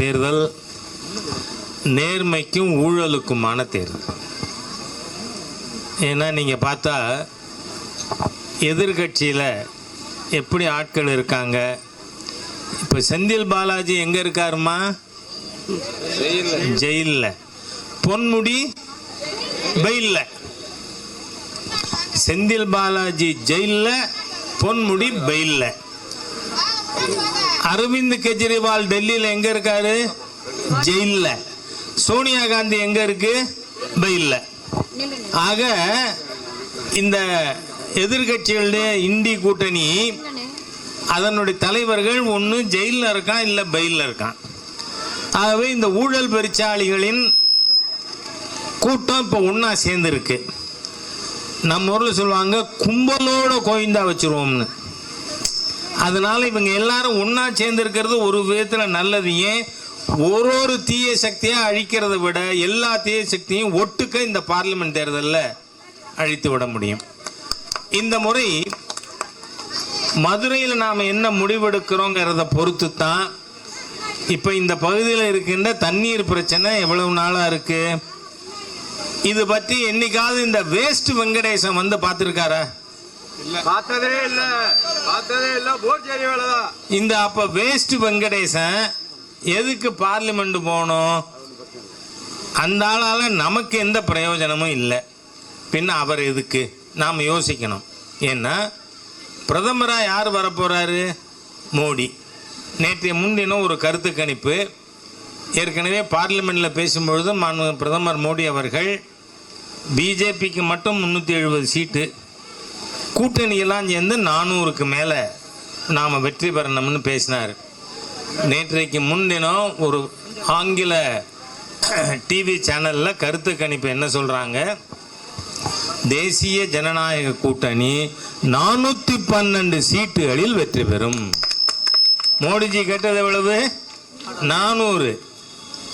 தேர்தல் நேர்மைக்கும் ஊழலுக்குமான தேர்தல். ஏன்னா நீங்கள் பார்த்தா எதிர்கட்சியில் எப்படி ஆட்கள் இருக்காங்க? இப்போ செந்தில் பாலாஜி எங்கே இருக்காருமா? ஜெயிலில். பொன்முடி பெயிலில் செந்தில் பாலாஜி ஜெயிலில் பொன்முடி பெயிலில் அரவிந்த் கெஜ்ரிவால் டெல்லியில் எங்க இருக்காரு? ஜெயிலில். சோனியா காந்தி எங்க இருக்கு? பெயிலில். ஆக இந்த எதிர்கட்சிகளுடைய இந்தி கூட்டணி அதனுடைய தலைவர்கள் ஒன்று ஜெயிலில் இருக்கான் இல்லை பெயிலில் இருக்கான். ஆகவே இந்த ஊழல் பெருச்சாளிகளின் கூட்டம் இப்போ ஒன்றா சேர்ந்துருக்கு. நம்ம ஊரில் சொல்லுவாங்க கும்பலோட கோவிந்தா வச்சுருவோம்னு. அதனால் இவங்க எல்லாரும் ஒன்றா சேர்ந்துருக்கிறது ஒரு விதத்தில் நல்லது. ஏன்? ஒரு ஒரு தீய சக்தியாக அழிக்கிறதை விட எல்லா தீய சக்தியும் ஒட்டுக்க இந்த பார்லிமெண்ட் தேர்தலில் அழித்து விட முடியும். இந்த முறை மதுரையில் நாம் என்ன முடிவெடுக்கிறோங்கிறத பொறுத்து தான் இப்போ இந்த பகுதியில் இருக்கின்ற தண்ணீர் பிரச்சனை எவ்வளவு நாளாக இருக்குது இது பற்றி என்னைக்காவது இந்த வேஸ்ட் வெங்கடேசன் வந்து பார்த்துருக்காரா? பார்த்ததே இல்ல. பார்த்ததே இல்ல. போர்ச்சேரி வேலைதான். இந்த அப்ப வேஸ்ட் வெங்கடேசன் எதுக்கு பார்லிமெண்ட் போகணும் அந்த ஆளால நமக்கு எந்த பிரயோஜனமும் இல்லை. பின்ன அவர் எதுக்கு? நாம் யோசிக்கணும். ஏன்னா பிரதமராக யார் வரப்போகிறாரு மோடி. நேற்றைய முன்தினம் ஒரு கருத்து கணிப்பு. ஏற்கனவே பார்லிமெண்ட்டில் பேசும்பொழுது மாண்பு பிரதமர் மோடி அவர்கள் பிஜேபிக்கு மட்டும் முந்நூற்றி எழுபது சீட்டு கூட்டணியெல்லாம் சேர்ந்து நானூறுக்கு மேலே நாம் வெற்றி பெறணும்னு பேசினார். நேற்றைக்கு முன்தினம் ஒரு ஆங்கில டிவி சேனலில் கருத்து கணிப்பு என்ன சொல்கிறாங்க தேசிய ஜனநாயக கூட்டணி நானூற்றி பன்னெண்டு சீட்டுகளில் வெற்றி பெறும். மோடிஜி கேட்டது எவ்வளவு? நானூறு.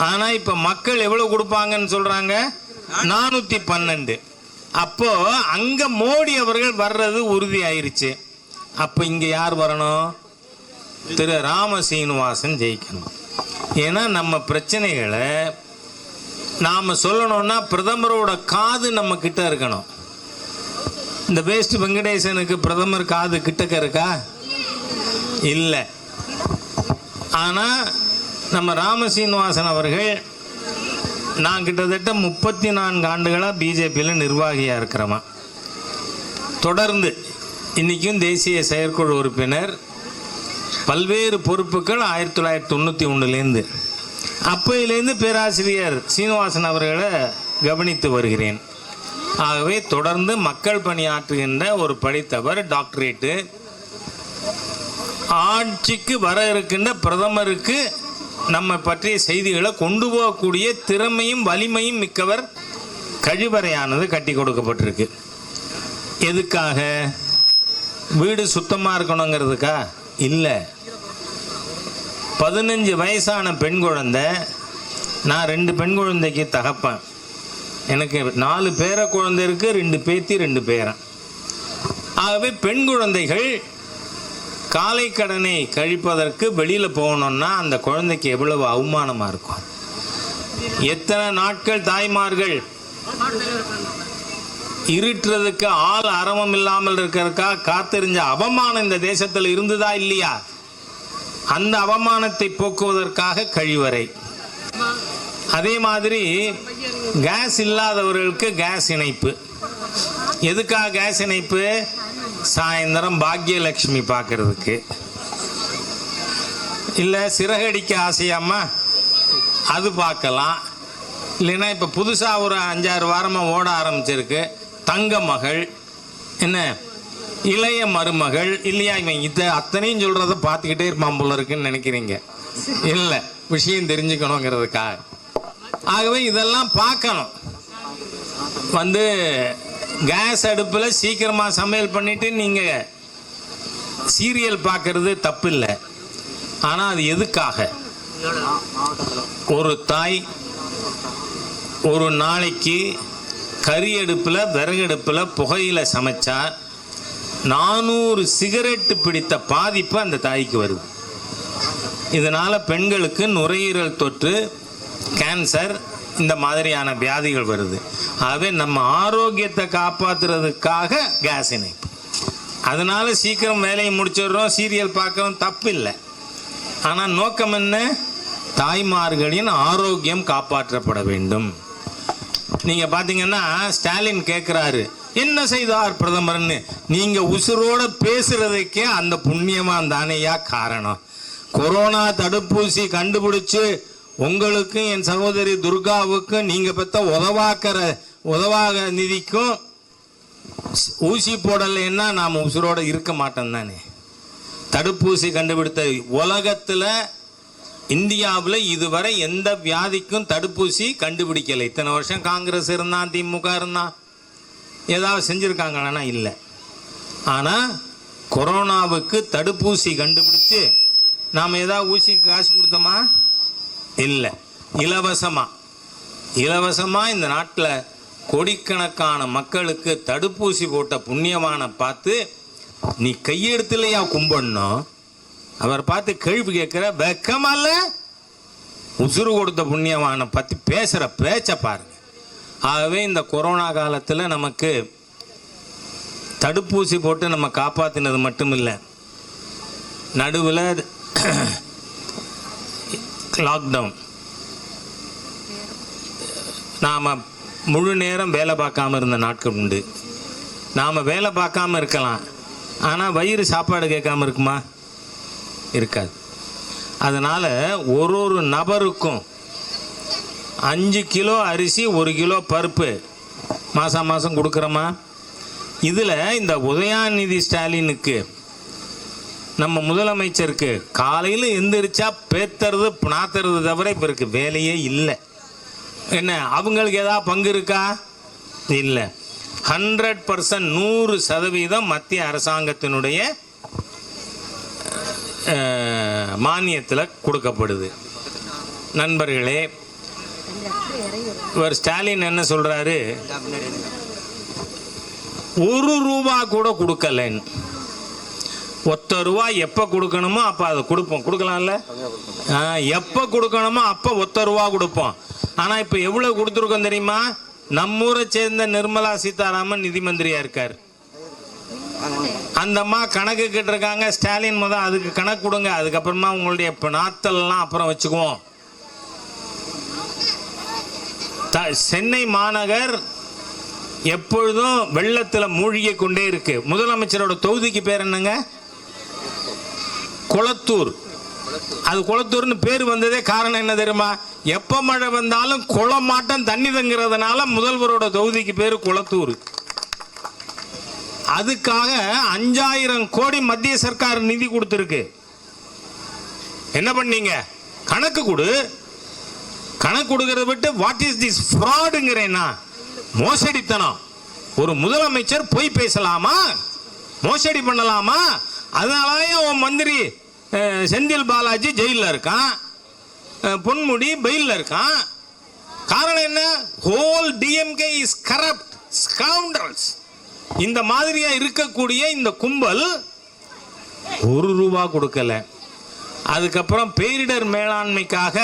ஆனால் இப்போ மக்கள் எவ்வளோ கொடுப்பாங்கன்னு சொல்கிறாங்க நானூற்றி பன்னெண்டு. அப்போ அங்கே மோடி அவர்கள் வர்றது உறுதி ஆயிருச்சு அப்போ இங்கே யார் வரணும்? திரு ராம சீனிவாசன் ஜெயிக்கணும். ஏன்னா நம்ம பிரச்சனைகளை நாம் சொல்லணும்னா பிரதமரோட காது நம்ம கிட்ட இருக்கணும். இந்த வேஸ்ட் வெங்கடேசனுக்கு பிரதமர் காது கிட்டக்க இருக்கா? இல்லை. ஆனால் நம்ம ராமசீனிவாசன் அவர்கள் நான் கிட்டத்தட்ட முப்பத்தி நான்கு ஆண்டுகளாக பிஜேபியில் நிர்வாகியாக இருக்கிறவன் தொடர்ந்து இன்றைக்கும் தேசிய செயற்குழு உறுப்பினர் பல்வேறு பொறுப்புகள் ஆயிரத்தி தொள்ளாயிரத்தி தொண்ணூற்றி ஒன்றுலேருந்து அப்பையிலேருந்து பேராசிரியர் சீனிவாசன் அவர்களை கவனித்து வருகிறேன். ஆகவே தொடர்ந்து மக்கள் பணியாற்றுகின்ற ஒரு படித்தவர் டாக்டரேட்டு. ஆட்சிக்கு வர இருக்கின்ற பிரதமருக்கு நம்ம பற்றிய செய்திகளை கொண்டு போகக்கூடிய திறமையும் வலிமையும் மிக்கவர் கழிவறையானது கட்டி கொடுக்கப்பட்டிருக்கு. எதுக்காக? வீடு சுத்தமாக இருக்கணுங்கிறதுக்கா? இல்லை. பதினஞ்சு வயசான பெண் குழந்தை நான் ரெண்டு பெண் குழந்தைக்கு தகப்பேன். எனக்கு நாலு பேர குழந்தை இருக்குது ரெண்டு பேத்தி ரெண்டு பேரன். ஆகவே பெண் குழந்தைகள் காலை கடனை கழிப்பதற்கு வெளியில் போகணும்னா அந்த குழந்தைக்கு எவ்வளவு அவமானமாக இருக்கும்? எத்தனை நாட்கள் தாய்மார்கள் இருட்டுறதுக்கு ஆள் அரவம் இல்லாமல் இருக்கிறதுக்கா காத்திருந்த அவமானம் இந்த தேசத்தில் இருந்ததா இல்லையா? அந்த அவமானத்தை போக்குவதற்காக கழிவறை. அதே மாதிரி கேஸ் இல்லாதவர்களுக்கு கேஸ் இணைப்பு. எதுக்காக கேஸ் இணைப்பு? சாயந்தரம் பாக்யலட்சுமி பார்க்கறதுக்கு இல்லை சிறகடிக்க ஆசையாமா அது பார்க்கலாம் இல்லைன்னா இப்போ புதுசாக ஒரு அஞ்சாறு வாரமாக ஓட ஆரம்பிச்சிருக்கு. தங்க மகள் என்ன? இளைய மருமகள் இல்லையா இவன் இதை அத்தனையும் சொல்கிறத பார்த்துக்கிட்டே இருப்பான் போல இருக்குன்னு நினைக்கிறீங்க. இல்லை விஷயம் தெரிஞ்சுக்கணுங்கிறதுக்காக. ஆகவே இதெல்லாம் பார்க்கணும். வந்து கேஸ் அடுப்பில் சீக்கிரமாக சமையல் பண்ணிட்டு நீங்கள் சீரியல் பார்க்கறது தப்பு இல்லை ஆனால் அது எதுக்காக? ஒரு தாய் ஒரு நாளைக்கு கறி அடுப்பில் விறகடுப்பில் புகையில் சமைச்சா நானூறு சிகரெட்டு பிடித்த பாதிப்பு அந்த தாய்க்கு வருது. இதனால் பெண்களுக்கு நுரையீரல் தொற்று கேன்சர் இந்த மாதிரியான வியாதிகள் வருது. ஆகவே நம்ம ஆரோக்கியத்தை காப்பாற்றுறதுக்காக கேஸ் இணைப்பு அதனால் சீக்கிரம் வேலையை முடிச்சிடுறோம் சீரியல் பார்க்குறோம் தப்பு இல்லை ஆனால் நோக்கம் என்ன? தாய்மார்களின் ஆரோக்கியம் காப்பாற்றப்பட வேண்டும். நீங்கள் பார்த்தீங்கன்னா ஸ்டாலின் கேட்குறாரு என்ன செய்தார் பிரதமர்னு? நீங்கள் உசுரோட பேசுகிறதுக்கே அந்த புண்ணியமாக தானேயா காரணம். கொரோனா தடுப்பூசி கண்டுபிடிச்சு உங்களுக்கும் என் சகோதரி துர்காவுக்கும் நீங்கள் பெத்த உதவாக்கிற உதவாக நிதிக்கும் ஊசி போடலைன்னா நாம் உசுரோடு இருக்க மாட்டோம் தானே தடுப்பூசி கண்டுபிடித்த உலகத்தில் இந்தியாவில் இதுவரை எந்த வியாதிக்கும் தடுப்பூசி கண்டுபிடிக்கலை. இத்தனை வருஷம் காங்கிரஸ் இருந்தான் திமுக இருந்தான். ஏதாவது செஞ்சுருக்காங்கன்னா இல்லை. ஆனால் கொரோனாவுக்கு தடுப்பூசி கண்டுபிடிச்சு நாம் ஏதாவது ஊசிக்கு காசு கொடுத்தோமா? இல்லை. இலவசமாக இலவசமாக இந்த நாட்டில் கோடிக்கணக்கான மக்களுக்கு தடுப்பூசி போட்ட புண்ணியவானை பார்த்து நீ கையெடுத்துலையா கும்பிடணும் அவர் பார்த்து கேள்வி கேட்குற வெக்கமல்ல. உசுறு கொடுத்த புண்ணியவானை பற்றி பேசுகிற பேச்சை பாருங்க. ஆகவே இந்த கொரோனா காலத்தில் நமக்கு தடுப்பூசி போட்டு நம்ம காப்பாற்றினது மட்டும் இல்லை நடுவில் லாக்டவுன் நாம் முழு நேரம் வேலை பார்க்காம இருந்த நாட்கள் உண்டு. நாம் வேலை பார்க்காம இருக்கலாம். ஆனால் வயிறு சாப்பாடு கேட்காம இருக்குமா? இருக்காது. அதனால் ஒரு ஒரு நபருக்கும் அஞ்சு கிலோ அரிசி ஒரு கிலோ பருப்பு மாதம் மாதம் கொடுக்குறோமா? இதில் இந்த உதயாநிதி ஸ்டாலினுக்கு நம்ம முதலமைச்சருக்கு காலையில் எந்திரிச்சா பேத்துறது நாத்துறது தவிர இப்போ இருக்கு வேலையே இல்லை. என்ன அவங்களுக்கு ஏதாவது பங்கு இருக்கா? இல்லை. ஹண்ட்ரட் பர்சன்ட் நூறு சதவீதம் மத்திய அரசாங்கத்தினுடைய மானியத்தில் கொடுக்கப்படுது. நண்பர்களே இவர் ஸ்டாலின் என்ன சொல்றாரு? ஒரு ரூபா கூட கொடுக்கலன்னு ஒத்த ரூபா எப்போ கொடுக்கணுமோ அப்போ அதை கொடுப்போம். கொடுக்கலாம்ல? எப்போ கொடுக்கணுமோ அப்போ ஒத்த ரூபா கொடுப்போம். ஆனால் இப்போ எவ்வளோ கொடுத்துருக்கோம் தெரியுமா? நம்மூரை சேர்ந்த நிர்மலா சீதாராமன் நிதி மந்திரியா இருக்கார். அந்த அம்மா கணக்கு கேட்டிருக்காங்க ஸ்டாலின் முதல் அதுக்கு கணக்கு கொடுங்க அதுக்கப்புறமா உங்களுடைய நாத்தல்லாம் அப்புறம் வச்சுக்குவோம். த- சென்னை மாநகர் எப்பொழுதும் வெள்ளத்தில் மூழ்கி கொண்டே இருக்கு. முதலமைச்சரோட தொகுதிக்கு பேர் என்னங்க? குளத்தூர். அது குளத்தூர்னு பேர் வந்ததே காரணம் என்ன தெரியுமா? எப்ப மழை வந்தாலும் குளமாட்டம் தண்ணி தங்குறதுனால முதல்வரோட தொகுதிக்கு பேர் குளத்தூர். அதுக்காக அஞ்சாயிரம் கோடி மத்திய சர்க்கார் நிதி கொடுத்துருக்கு. என்ன பண்ணீங்க? கணக்கு கொடு. கணக்கு கொடுக்கறத விட்டு வாட் இஸ் திஸ் ஃப்ராடுங்கிறேன்னா மோசடித்தனம். ஒரு முதலமைச்சர் பொய் பேசலாமா? மோசடி பண்ணலாமா? அதனாலதான் உன் மந்திரி செந்தில் பாலாஜி ஜெயிலில் இருக்கான். பொன்முடி பெயிலில் இருக்கான். காரணம் என்ன? Whole DMK is corrupt scoundrels இந்த மாதிரியா இருக்கக்கூடிய இந்த கும்பல் ஒரு ரூபா கொடுக்கல. அதுக்கப்புறம் பேரிடர் மேலாண்மைக்காக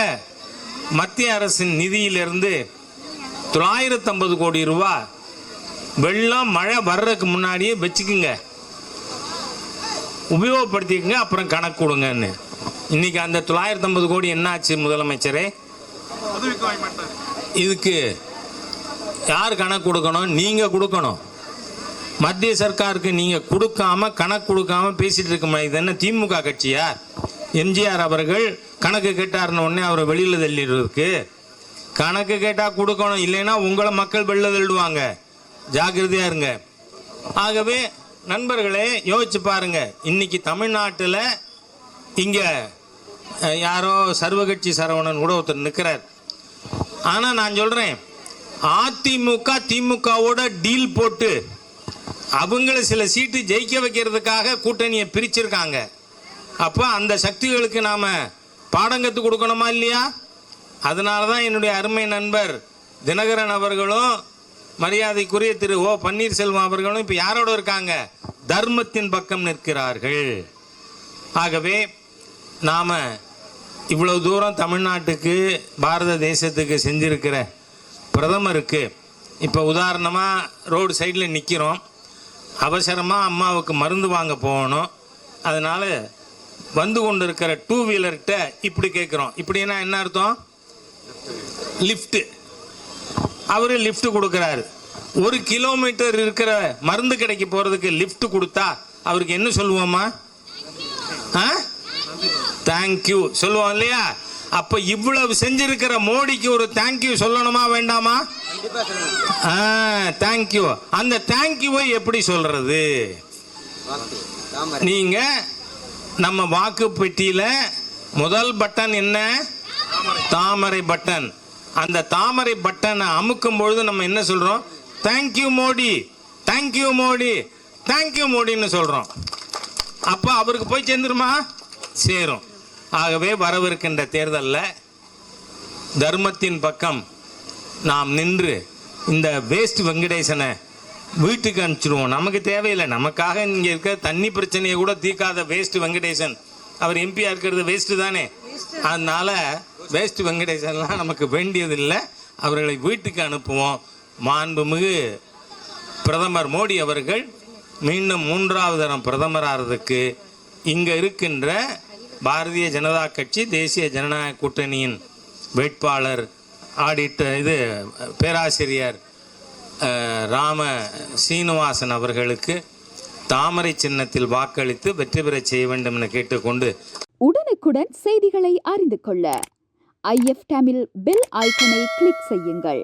மத்திய அரசின் நிதியிலிருந்து தொள்ளாயிரத்தம்பது கோடி ரூபா வெள்ளம் மழை வர்றதுக்கு முன்னாடியே வச்சுக்குங்க. உபயோகப்படுத்திக்கங்க அப்புறம் கணக்கு கொடுங்கன்னு. இன்னைக்கு அந்த தொள்ளாயிரத்தி ஐம்பது கோடி என்னாச்சு முதலமைச்சரே? இதுக்கு யார் கணக்கு கொடுக்கணும்? நீங்கள் கொடுக்கணும். மத்திய சர்க்காருக்கு நீங்கள் கொடுக்காம கணக்கு கொடுக்காம பேசிகிட்டு இருக்க முடியாது. இது என்ன திமுக கட்சியா? எம்ஜிஆர் அவர்கள் கணக்கு கேட்டார்னு உடனே அவரை வெளியில் தள்ளிடுறதுக்கு. கணக்கு கேட்டால் கொடுக்கணும். இல்லைன்னா உங்களை மக்கள் வெளில தள்ளுவாங்க ஜாக்கிரதையாக இருங்க. ஆகவே நண்பர்களே யோசிச்சு பாருங்கள் இன்றைக்கி தமிழ்நாட்டில் இங்கே யாரோ சர்வகட்சி சரவணன் கூட ஒருத்தர் நிற்கிறார் ஆனால் நான் சொல்கிறேன் அதிமுக திமுகவோட டீல் போட்டு அவங்கள சில சீட்டு ஜெயிக்க வைக்கிறதுக்காக கூட்டணியை பிரிச்சிருக்காங்க. அப்போ அந்த சக்திகளுக்கு நாம் பாடம் கற்றுக் கொடுக்கணுமா இல்லையா? அதனால தான் என்னுடைய அருமை நண்பர் தினகரன் அவர்களும் மரியாதைக்குரிய திரு ஓ பன்னீர்செல்வம் அவர்களும் இப்போ யாரோட இருக்காங்க? தர்மத்தின் பக்கம் நிற்கிறார்கள். ஆகவே நாம் இவ்வளவு தூரம் தமிழ்நாட்டுக்கு பாரத தேசத்துக்கு செஞ்சிருக்கிற பிரதமருக்கு இப்போ உதாரணமாக ரோடு சைடில் நிற்கிறோம் அவசரமாக அம்மாவுக்கு மருந்து வாங்க போகணும். அதனால் வந்து கொண்டு இருக்கிற டூ வீலர்கிட்ட இப்படி கேட்குறோம் இப்படின்னா என்ன அர்த்தம்? லிஃப்ட்டு அவர் லிஃப்ட்டு கொடுக்குறாரு. ஒரு கிலோமீட்டர் இருக்கிற மருந்து கடைக்கு போகிறதுக்கு லிஃப்ட் கொடுத்தா அவருக்கு என்ன சொல்லுவோம்மா? ஆ? தேங்க்யூ சொல்லுவோம் இல்லையா? அப்போ இவ்வளவு செஞ்சிருக்கிற மோடிக்கு ஒரு தேங்க்யூ சொல்லணுமா வேண்டாமா? தேங்க்யூ அந்த தேங்க்யூவை எப்படி சொல்றது? நீங்க நம்ம வாக்கு பெட்டியில முதல் பட்டன் என்ன? தாமரை. பட்டன். அந்த தாமரை பட்டனை அமுக்கும் பொழுது நம்ம என்ன சொல்றோம்? Thank you Modi. Thank you Modi. Thank you மோடின்னு சொல்றோம். அப்போ அவருக்கு போய் சேர்ந்துருமா? சேரும். ஆகவே வரவிருக்கின்ற தேர்தலில் தர்மத்தின் பக்கம் நாம் நின்று இந்த வேஸ்ட் வெங்கடேசனை வீட்டுக்கு அனுப்பிச்சிடுவோம். நமக்கு தேவையில்லை. நமக்காக இங்கே இருக்க தண்ணி பிரச்சனையை கூட தீர்க்காத வேஸ்ட் வெங்கடேசன். அவர் எம்பியாக இருக்கிறது வேஸ்ட்டு தானே. அதனால வேஸ்ட் வெங்கடேசன்லாம் நமக்கு வேண்டியதில்லை. அவர்களை வீட்டுக்கு அனுப்புவோம். மாண்புமிகு பிரதமர் மோடி அவர்கள் மீண்டும் மூன்றாவது தரம் பிரதமராகிறதுக்கு இங்கே இருக்கின்ற பாரதிய ஜனதா கட்சி தேசிய ஜனநாயக கூட்டணியின் வேட்பாளர் ஆடிட்டர் இது பேராசிரியர் ராம சீனிவாசன் அவர்களுக்கு தாமரை சின்னத்தில் வாக்களித்து வெற்றி பெறச் செய்ய வேண்டும் என கேட்டுக்கொண்டு உடனுக்குடன் செய்திகளை அறிந்து கொள்ள ஐஎஃப் டேமில் பெல் ஐக்கனை கிளிக் செய்யுங்கள்.